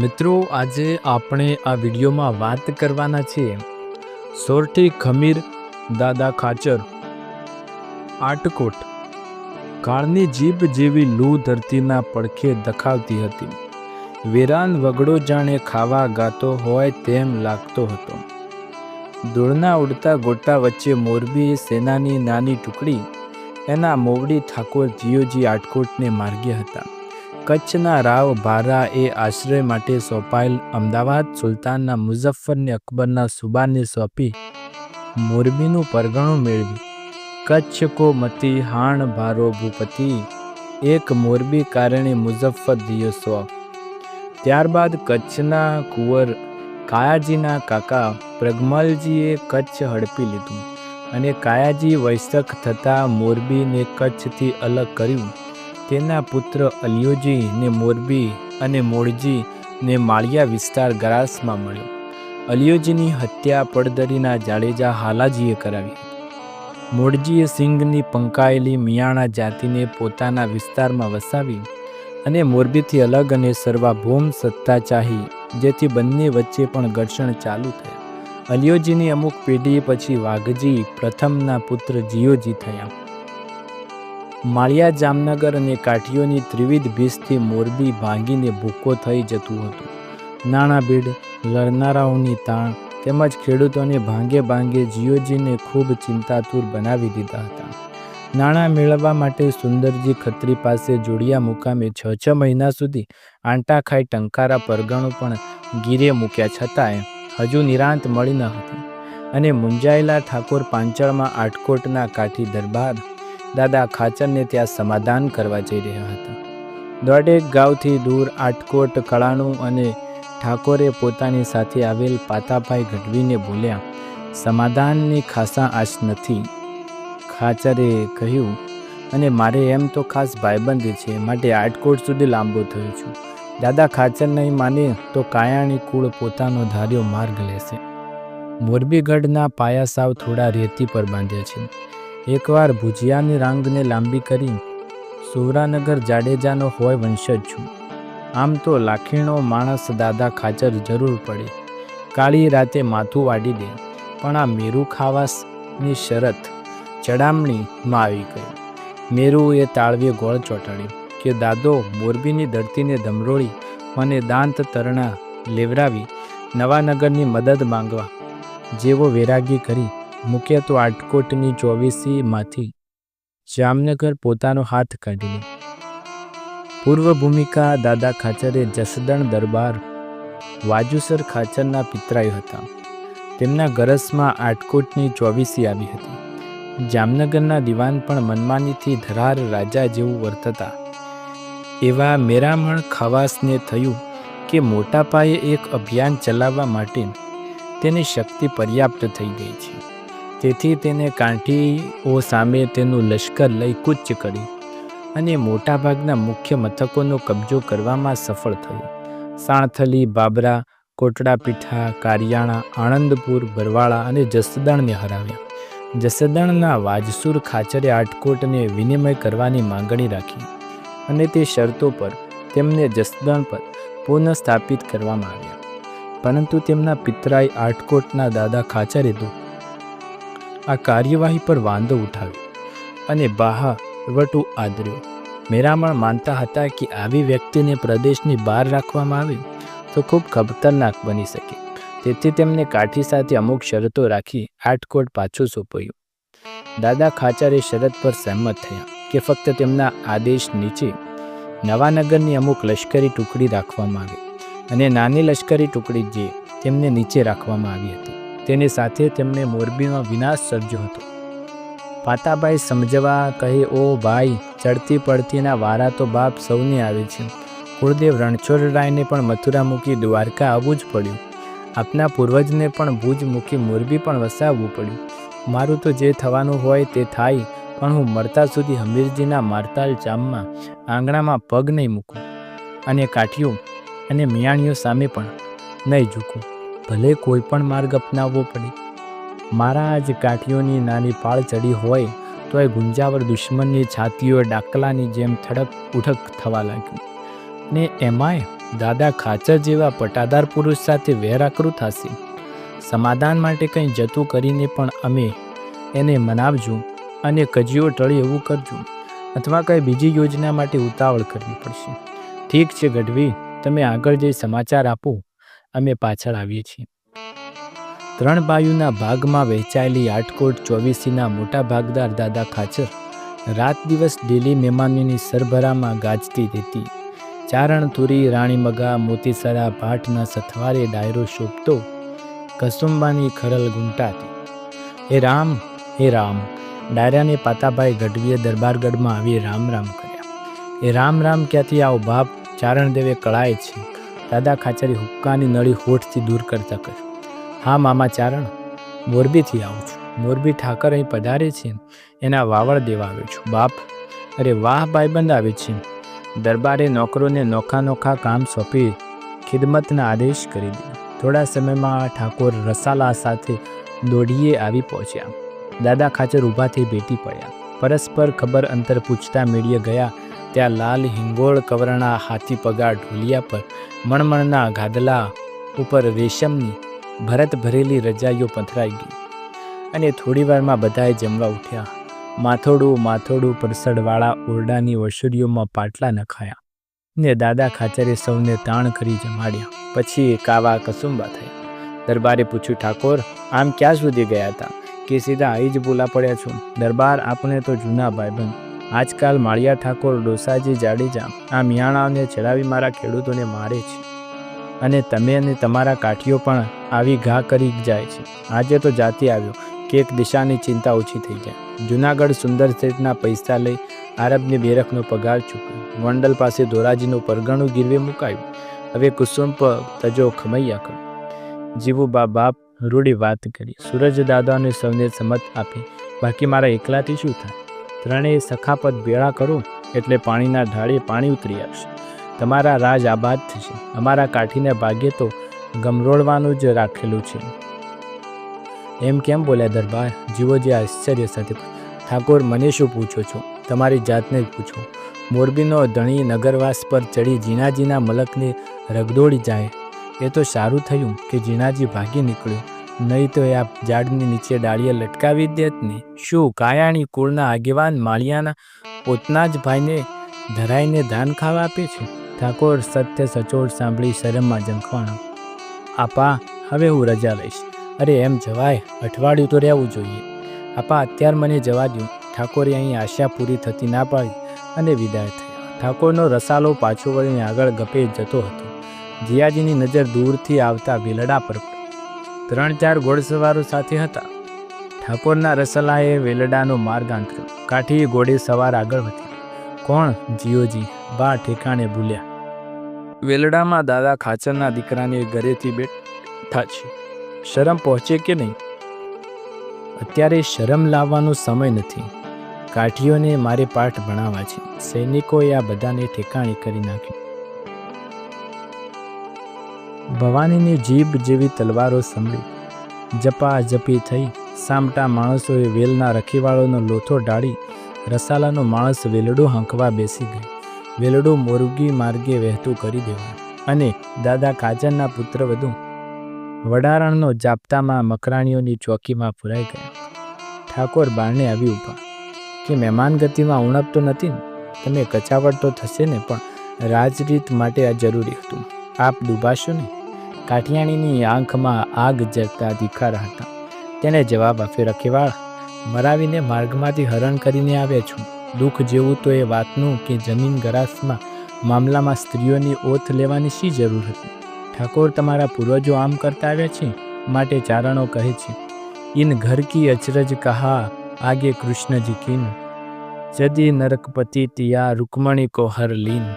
મિત્રો, આજે આપણે આ વિડીયોમાં વાત કરવાના છીએ સોરઠી ખમીર દાદા ખાચર, આટકોટ. કાળની જીભ જેવી લૂ ધરતીના પડખે દખાવતી હતી. વેરાન વગડો જાણે ખાવા ગાતો હોય તેમ લાગતો હતો. ધૂળના ઉડતા ગોટા વચ્ચે મોરબી સેનાની નાની ટુકડી એના મોવડી ઠાકોર જીઓજી આટકોટને માર્ગ્યા હતા. કચ્છના રાવ ભારા એ આશ્રય માટે સોંપાયેલ અમદાવાદ સુલતાનના મુઝફ્ફરને અકબરના સુબાને સોંપી મોરબીનું પરગણું મેળવી કચ્છ કો મતી હાણ ભારો ભૂપતિ, એક મોરબી કારણે મુઝફ્ફર દિયો સો. ત્યારબાદ કચ્છના કુંવર કાયાજીના કાકા પ્રગમલજીએ કચ્છ હડપી લીધું અને કાયાજી વૈશક થતાં મોરબીને કચ્છથી અલગ કર્યું. તેના પુત્ર અલિયોજી ને મોરબી અને મોળજી ને માળિયા વિસ્તાર ગરાસમાં મળ્યો. અલિયોજીની હત્યા પડદરીના જાડેજા હાલાજીએ કરાવી. હતી મોળજીએ સિંઘની પંકાયેલી મિયાણા જાતિને પોતાના વિસ્તારમાં વસાવી અને મોરબીથી અલગ અને સર્વાભૌમ સત્તા ચાહી, જેથી બંને વચ્ચે પણ ઘર્ષણ ચાલુ થયા. અલિયોજીની અમુક પેઢી પછી વાઘજી પ્રથમના પુત્ર જીયોજી થયા. માળિયા જામનગર અને કાઠીઓની ત્રિવિધ ભીસથી મોરબી ભાંગીને ભૂકો થઈ જતું હતું. નાણાં લડનારાઓની તાણ તેમજ ખેડૂતોને ભાંગે ભાંગે જીઓજીને ખૂબ ચિંતાતુર બનાવી દીધા હતા. નાણાં મેળવવા માટે સુંદરજી ખત્રી પાસે જોડિયા મુકામે છ છ મહિના સુધી આંટા ખાઈ ટંકારા પરગણો પણ ગીરે મૂક્યા છતાંય હજુ નિરાંત મળી ન હતી. અને મુંજાયેલા ઠાકોર પાંચળમાં આટકોટના કાઠી દરબાર દાદા ખાચરને ત્યાં સમાધાન કરવા જઈ રહ્યા હતા. દોઢેક ગાંવથી દૂર આટકોટ, કળાણું અને ઠાકોરે પોતાની સાથે આવેલ પાતાભાઈ ગઢવીને બોલ્યા, સમાધાનની ખાસા આશ નથી. ખાચરે કહ્યું, અને મારે એમ તો ખાસ ભાઈબંધ છે, માટે આટકોટ સુધી લાંબો થયો છું. દાદા ખાચર નહીં માને તો કાયાણી કુળ પોતાનો ધાર્યો માર્ગ લેશે. મોરબીગઢના પાયા સાવ થોડા રેતી પર બાંધ્યા છે. એકવાર ભુજિયાની રાંગને લાંબી કરી સુવરાનગર જાડેજાનો હોય વંશજ છું. આમ તો લાખીણો માણસ દાદા ખાચર જરૂર પડે. કાળી રાતે માથું વાડી દે, પણ આ મેરું ખાવાસની શરત ચડામણીમાં આવી ગઈ. મેરુએ તાળવીએ ગોળ ચોંટાડ્યું કે, દાદો, મોરબીની ધરતીને ધમરોળી મને દાંત તરણા લેવરાવી નવાનગરની મદદ માંગવા. જેવો વેરાગી કરી મૂકે તો આટકોટની ચોવીસીમાંથી જામનગર પોતાનો હાથ કાઢી લે. પૂર્વ ભૂમિકા દાદા ખાચરે જસદણ દરબાર વાજુસર ખાચરના પિતરાઈ હતા. તેમના ગરસમાં આટકોટની ચોવીસી આવી હતી. જામનગરના દિવાન પણ મનમાનીથી ધરાર રાજા જેવું વર્તતા. એવા મેરામણ ખવાસને થયું કે મોટા પાયે એક અભિયાન ચલાવવા માટે તેની શક્તિ પર્યાપ્ત થઈ ગઈ છે. તેથી તેને કાંઠીઓ સામે તેનું લશ્કર લઈ કૂચ કરી અને મોટાભાગના મુખ્ય મથકોનો કબજો કરવામાં સફળ થયો. સાણથલી, બાબરા, કોટડાપીઠા, કારિયાણા, આણંદપુર, બરવાળા અને જસદણને હરાવ્યા. જસદણના વાજસુર ખાચરે આટકોટને વિનિમય કરવાની માંગણી રાખી અને તે શરતો પર તેમને જસદણ પર પુનઃસ્થાપિત કરવામાં આવ્યા. પરંતુ તેમના પિતરાઈ આટકોટના દાદા ખાચરે તો આ કાર્યવાહી પર વાંધો ઉઠાવ્યો અને બાહા વટું આદર્યો. મેરામણ માનતા હતા કે આવી વ્યક્તિને પ્રદેશની બહાર રાખવામાં આવે તો ખૂબ ખતરનાક બની શકે. તેથી તેમને કાઠી સાથે અમુક શરતો રાખી આટકોટ પાછું સોંપાયું. દાદા ખાચરે શરત પર સહેમત થયા કે ફક્ત તેમના આદેશ નીચે નવાનગરની અમુક લશ્કરી ટુકડી રાખવામાં આવી અને નાની લશ્કરી ટુકડી જે તેમને નીચે રાખવામાં આવી હતી. તેની સાથે તેમણે મોરબીમાં વિનાશ સર્જ્યો હતો. પાતાભાઈ સમજવા કહે, ઓ ભાઈ, ચડતી પડતીના વારા તો બાપ સૌને આવે છે. કુળદેવ રણછોડરાયને પણ મથુરા મૂકી દ્વારકા આવવું જ પડ્યું. આપના પૂર્વજને પણ ભુજ મૂકી મોરબી પણ વસાવવું પડ્યું. મારું તો જે થવાનું હોય તે થાય, પણ હું મળતા સુધી હમીરજીના મારતાલ ચામમાં આંગણામાં પગ નહીં મૂકું. અને કાઠિયું અને મિયાણીઓ સામે પણ નહીં ઝૂકું. ભલે કોઈ પણ માર્ગ અપનાવવો પડે. મારા જ કાઠીઓની નાની પાળ ચડી હોય તો એ ગુંજાવર દુશ્મનની છાતીઓ ડાકલાની જેમ થડક ઉઠક થવા લાગ્યું ને એમાંય દાદા ખાચર જેવા પટાદાર પુરુષ સાથે વેરાકૃત થશે સમાધાન માટે કંઈ જતું કરીને પણ અમે એને મનાવજો અને કજીઓ ટળે એવું કરજો અથવા કંઈ બીજી યોજના માટે ઉતાવળ કરવી પડશે. ઠીક છે ગઢવી, તમે આગળ જઈ સમાચાર આપો અમે પાછળ આવીએ છીએ. ત્રણ બાયુના ભાગમાં વહેંચાયેલી આટકોટ ચોવીસીના મોટા ભાગદાર દાદા ખાચર રાત દિવસ ડેલી મહેમાનોની સરભરામાં ગાજતી રહેતી. ચારણ તુરી રાણીમગા, મોતીસરા, ભાટના સથવારે ડાયરો શોભતો કસુંબાની ખરલ ગુંટાતી હે રામ હે રામ, ડાયરાને પાતાભાઈ ગઢવીએ દરબારગઢમાં આવી રામ રામ કર્યા. એ રામ રામ ક્યાંથી આવો બાપ? ચારણદેવે કળાય છે. દાદા ખાચરી હુક્કાની નળી હોઠથી દૂર કરતા કહ્યું, હા મામા ચારણ, મોરબીથી આવું છું. મોરબી ઠાકર અહીં પધારે છે એના વાવડ દેવા આવ્યો છું. બાપ, અરે વાહ ભાઈબંધ આવે છે દરબારે નોકરોને નોખા નોખા કામ સોંપી ખિદમતના આદેશ કરી દીધા. થોડા સમયમાં ઠાકોર રસાલા સાથે દોડીએ આવી પહોંચ્યા. દાદા ખાચર ઊભાથી ભેટી પડ્યા. પરસ્પર ખબર અંતર પૂછતા મેળીએ ગયા ત્યાં લાલ હિંગોળ કવરણા હાથી પગાર ઢોલિયા પર મણમણના ગાદલા ઉપર રેશમની ભરત ભરેલી રજાઈઓ પથરાઈ ગઈ. અને થોડી વારમાં બધાએ જમવા ઉઠ્યા. માથોડું માથોડું પરસડવાળા ઓરડાની વસુરીઓમાં પાટલા નખાયા. ને દાદા ખાચરે સૌને તાણ કરી જમાડ્યા. પછી કાવા કસુંબા થયા. દરબારે પૂછ્યું, ઠાકોર, આમ ક્યાં સુધી ગયા હતા? કે સીધા અહીં જ બોલા પડ્યા છો? દરબાર આપણે તો જૂના ભાઈબંધ આજકાલ માળિયા ઠાકોર, ડોસાજી જાડેજા આ મિયાણાઓને ચડાવી મારા ખેડૂતોને મારે છે. અને તમે અને તમારા કાઠીઓ પણ આવી ઘા કરી જાય છે. આજે તો જાતિ આવ્યો. કે એક દિશાની ચિંતા ઓછી થઈ જાય. જુનાગઢ સુંદર શેઠના પૈસા લઈ આરબની બેરખનો પગાર ચૂક્યો. ગોંડલ પાસે ધોરાજીનું પરગણું ગીરવે મુકાયું. હવે કુસુમ પર તજો ખમૈયા કરો. જીવું બા બાપ રૂડી વાત કરી. સૂરજ દાદાને સૌને સમત આપી. બાકી મારા એકલાથી શું થાય? ત્રણેય સખાપત ભેળા કરો એટલે પાણીના ઢાળે પાણી ઉતરી આવશે. તમારા રાજ આબાદ થશે. અમારા કાઠીને ભાગ્યે તો ગમરોળવાનું જ રાખેલું છે. એમ કેમ બોલ્યા દરબાર? જીવો જે આશ્ચર્ય સાથે ઠાકોર, મને શું પૂછો છો? તમારી જાતને જ પૂછો. મોરબીનો ધણી નગરવાસ પર ચડી જીનાજીના મલકને રગદોડી જાય. એ તો સારું થયું કે જીનાજી ભાગી નીકળ્યો. નહીં તો એ આ ઝાડની નીચે ડાળીએ લટકાવી દેત ને. શું કાયાણી કુળના આગેવાન માળિયાના પોતના જ ભાઈને ધરાઈને ધાન ખાવા આપે છે? ઠાકોર સત્ય સચોટ સાંભળી શરમમાં ઝંખવાણા આપા, હવે હું રજા લઈશ. અરે એમ જવાય, અઠવાડિયું તો રહેવું જોઈએ. આપા, અત્યાર મને જવા દો ઠાકોરે અહીં આશા પૂરી થતી ના પાડી અને વિદાય થયા. ઠાકોરનો રસાલો પાછો વળીને આગળ ગપે જતો હતો. જીયાજીની નજર દૂરથી આવતા વેલડા પર. ત્રણ ચાર ઘોડસવારો સાથે હતા. ઠાકોરના રસલાએ વેલડાનો માર્ગ આંતર્યો કાઠી ઘોડે સવાર આગળ વધી કોણ? જીઓજી બા ઠેકાણે ભૂલ્યા વેલડામાં દાદા ખાચરના દીકરાને ઘરેથી બેઠા છે. શરમ પહોંચે કે નહીં? અત્યારે શરમ લાવવાનો સમય નથી. કાઠીઓને મારે પાઠ ભણાવવા છે. સૈનિકોએ આ બધાને ઠેકાણે કરી નાખ્યું. ભવાનીની જીભ જેવી તલવારો સંભળી. જપા જપી થઈ સામટા માણસોએ વેલના રખીવાળોનો લોથો ડાળી રસાલાનો માણસ વેલડું હાંકવા બેસી ગયો. વેલડું મોરગી માર્ગે વહેતું કરી દેવાયું અને દાદા કાજનના પુત્ર વધુ વડારણનો જાપતામાં મકરાણીઓની ચોકીમાં પુરાઈ ગયા. ઠાકોર બારણે આવી ઊભા. કે મહેમાન ગતિમાં ઉણપ તો નથી ને? તમે કચાવટ તો થશે ને, પણ રાજરીત માટે આ જરૂરી હતું. આપ ડૂબાશો ને? કાઠિયાણીની આંખમાં આગ જગતા દીખારા હતા. તેને જવાબ આપ્યો, રખેવાળ, મરાવીને માર્ગમાંથી હરણ કરીને આવ્યા છું. દુઃખ જેવું તો એ વાતનું કે જમીન ગરાસમાં મામલામાં સ્ત્રીઓની ઓથ લેવાની શી જરૂર હતી? ઠાકોર તમારા પૂર્વજો આમ કરતા આવ્યા છે? માટે ચારણો કહે છે, ઇન ઘર કી અચરજ કહા આગે કૃષ્ણજી કિન. જદી નરકપતિ તિયા રૂકમણી કો હર લીન.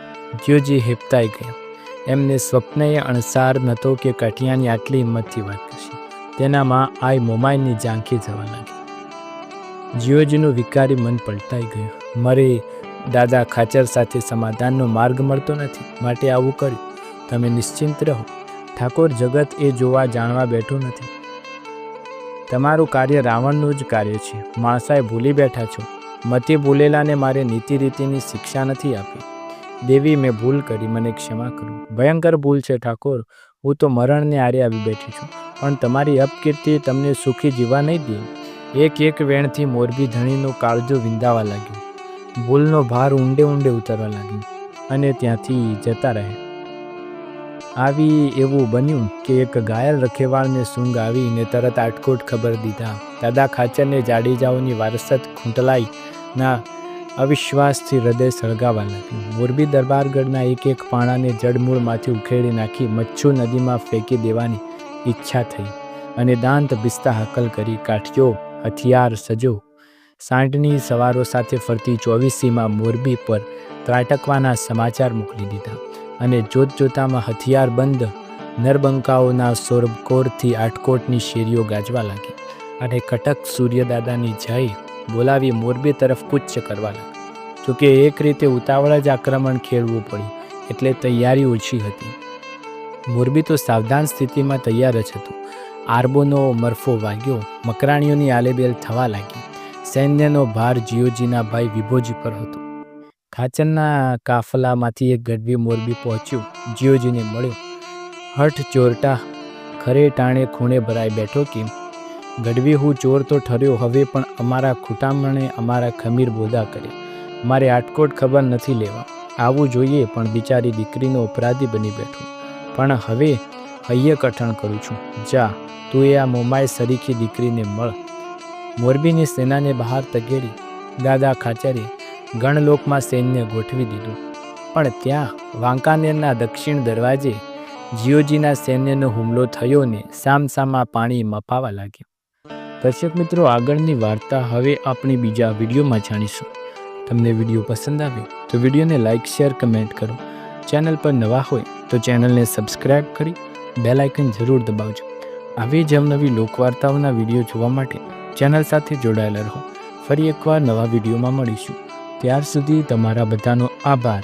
જ્યોજી હેપતાઈ ગયા. એમને સ્વપ્નએ અણસાર નહોતો કે કઠિયાની આટલી હિંમતથી વાત કરશે. તેનામાં આઈ મોમાઈની ઝાંખી જવા લાગી. જીઓજીનું વિકારી મન પલટાઈ ગયું. મારે, દાદા ખાચર સાથે સમાધાનનો માર્ગ મળતો નથી. માટે આવું કર્યું. તમે નિશ્ચિંત રહો. ઠાકોર જગત એ જોવા જાણવા બેઠું નથી. તમારું કાર્ય રાવણનું જ કાર્ય છે. માણસાએ ભૂલી બેઠા છો. મતે ભૂલેલાને મારે નીતિ રીતિની શિક્ષા નથી આપી. દેવી મેં ભૂલ કરી, મને ક્ષમા કરો. ભયંકર ભૂલ છે, ઠાકોર. હું તો મરણને આરે આવી બેઠી છું, પણ તમારી અપકીર્તિ તમને સુખી જીવા નહીં દે. એક એક વેણથી મોરબી ધણીનું કાળજો વિંધાવા લાગ્યું. ભૂલનો ભાર ઊંડે ઊંડે ઉતરવા લાગ્યો અને ત્યાંથી જતા રહ્યા. આવી એવું બન્યું કે એક ઘાયલ રખેવાળને સૂંઘ આવીને તરત આટકોટ ખબર દીધા. દાદા ખાચરને જાડેજાઓની વારસત ખૂંટલાઈ ના અવિશ્વાસથી હૃદય સળગાવા લાગ્યું. મોરબી દરબારગઢના એક એક પાણાને જડમૂળમાંથી ઉખેડી નાખી મચ્છુ નદીમાં ફેંકી દેવાની ઈચ્છા થઈ અને દાંત બિસ્તા હાકલ કરી કાઠીઓ હથિયાર, સજો સાંઢની સવારો સાથે ફરતી ચોવીસીમાં મોરબી પર ત્રાટકવાના સમાચાર મોકલી દીધા અને જોત જોતામાં હથિયાર બંધ નરબંકાઓના સોરબકોરથી આટકોટની શેરીઓ ગાજવા લાગી અને કટક સૂર્યદાદાની જય બોલાવી મોરબી તરફ કૂચ કરવા લાગી જોકે એક રીતે ઉતાવળ જ આક્રમણ ખેડવું પડ્યું, એટલે તૈયારી ઓછી હતી. મોરબી તો સાવધાન સ્થિતિમાં તૈયાર જ હતું. આરબોનો મરફો વાગ્યો, મકરાણીઓની આલેબેલ થવા લાગી. સૈન્યનો ભાર જીઓજીના ભાઈ વિભોજી પર હતો. ખાચરના કાફલામાંથી એક ગઢવી મોરબી પહોંચ્યું, જીઓજીને મળ્યો. હઠ ચોરટા, ખરે ટાણે ખૂણે ભરાઈ બેઠો કે ગઢવી હું ચોર તો ઠર્યો, હવે પણ અમારા ખૂટામણે અમારા ખમીર બોધા કરે. મારે આટકોટ ખબર નથી લેવા. આવવું જોઈએ પણ બિચારી દીકરીનો અપરાધી બની બેઠો. પણ હવે હૈયે કઠણ કરું છું. જા, તું એ આ મોમાય સરીખી દીકરીને મળ. મોરબીની સેનાને બહાર તગેડી. દાદા ખાચરે ગણલોકમાં સૈન્ય ગોઠવી દીધું. પણ ત્યાં વાંકાનેરના દક્ષિણ દરવાજે જીઓજીના સૈન્યનો હુમલો થયો ને સામસામા પાણી મપાવા લાગ્યું. દર્શક મિત્રો, આગળની વાર્તા હવે આપણે બીજા વિડીયોમાં જાણીશું. તમને વીડિયો પસંદ આવે તો વિડીયોને લાઇક, શેર, કમેન્ટ કરો. ચેનલ પર નવા હોય તો ચેનલને સબસ્ક્રાઈબ કરી બેલ આઇકન જરૂર દબાવજો. આવી જ અવનવી લોકવાર્તાઓના વીડિયો જોવા માટે ચેનલ સાથે જોડાયેલા રહો. ફરી એકવાર નવા વિડીયોમાં મળીશું. ત્યાર સુધી તમારા બધાનો આભાર.